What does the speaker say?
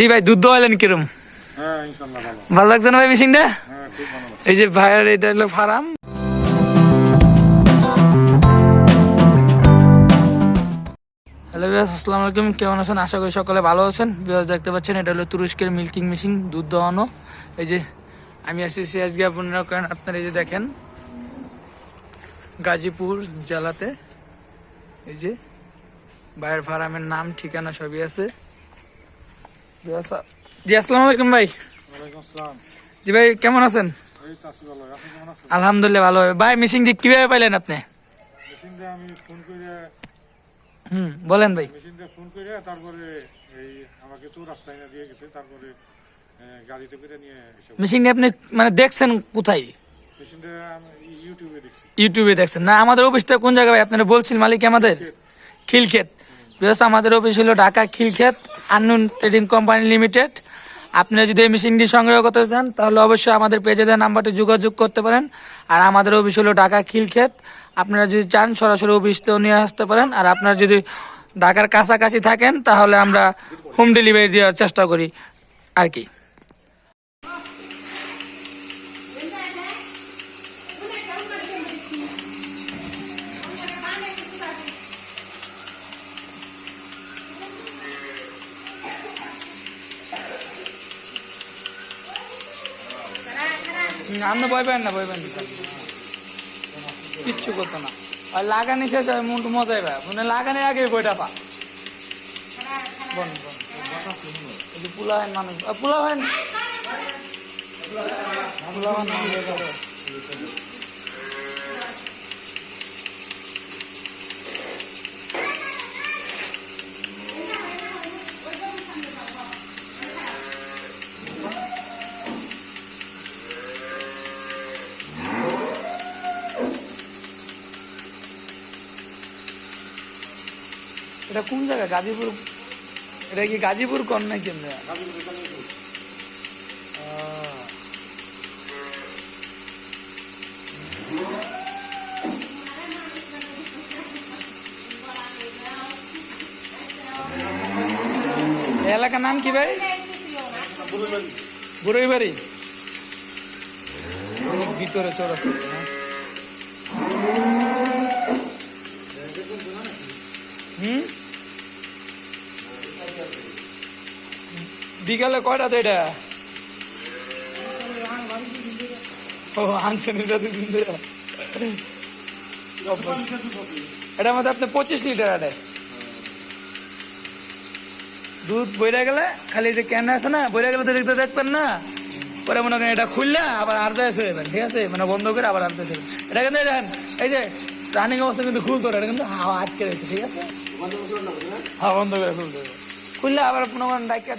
জি ভাই দুধ দোয়ালেন কিরম? হ্যাঁ ভালো। লাগছে না ভাই মেশিনটা? হ্যাঁ এই যে ভাইয়ের এটা হলো ফার্ম। হ্যালো বিয়াস আসসালামু আলাইকুম। কেমন আছেন? আশা করি সকলে ভালো আছেন। বিয়াস দেখতে পাচ্ছেন এটা হলো তুরস্কের মিল্কিং মেশিন দুধ দোয়ানো এই যে আমি আছি সিএসগি আপনারা করেন আপনারা এই যে দেখেন গাজীপুর জেলাতে। এই যে ভাইয়ের ফার্মের নাম ঠিকানা সবই আছে। জি আসসালামু আলাইকুম ভাই। জি ভাই কেমন আছেন? আলহামদুলিল্লাহ ভালো। ভাই মেশিন দিয়ে কীভাবে পাইলেন আপনি? হুম বলেন ভাই। ফোন করে তারপরে এই আমাকে চৌরাস্তায় না দিয়ে গেছে তারপরে গাড়িতে করে নিয়ে মেশিন আপনি মানে দেখছেন কোথায়? ইউটিউবে দেখছেন। না আমাদের অফিসটা কোন জায়গায় ভাই? আপনারা বলছেন মালিক আমাদের? খিলক্ষেত। আমাদের অফিস হলো Dhaka Khilkhet. Unknown trading company limited আপনারা যদি এই মেশিনটি সংগ্রহ করতে চান, তাহলে অবশ্যই আমাদের পেজে দেওয়া নাম্বারটি যোগাযোগ করতে পারেন। আর আমাদের অফিস হলো ঢাকা খিলক্ষেত। আপনারা যদি চান, সরাসরি অফিসতেও নিয়ে আসতে পারেন। আর আপনারা যদি ঢাকার কাছাকাছি থাকেন, তাহলে আমরা হোম ডেলিভারি দেওয়ার চেষ্টা করি। আর কি? আপনি ভয় পান না, ভয় পান কিচ্ছু করতো না। আর লাগানি শেষ হয় মন মজাই পায়। মানে লাগানির আগে বইটা পা। বন পোলা হয় মানুষ। পোলা হয় পোলা হেন এটা কোন জায়গা? গাজীপুর? এটা কি গাজীপুর কন না কেন এলাকার নাম কি ভাই? বুড়ই বাড়ি অনেক ভিতরে চৌরাস্তা বিকালে কয়টাতে এটা? ও আনছেন এটা দুদিন ধরে। এটার মধ্যে আপনি পঁচিশ লিটার আটে। দুধ বইরা গেলে খালি যে ক্যান আছে না বইরা গেলে তো দেখতে দেখবেন না। পরে মনে করেন এটা খুললে আবার আর্ধা এসে যাবেন ঠিক আছে? মানে বন্ধ করে আবার আর্ধা এসে এটা কিন্তু দেখেন এই যে রানিং অবস্থা কিন্তু খুলতো না, এটা কিন্তু হাওয়া আটকে রয়েছে ঠিক আছে? হ্যাঁ? বন্ধ করে খুলতে খুললে আবার মনে করেন ডাইকা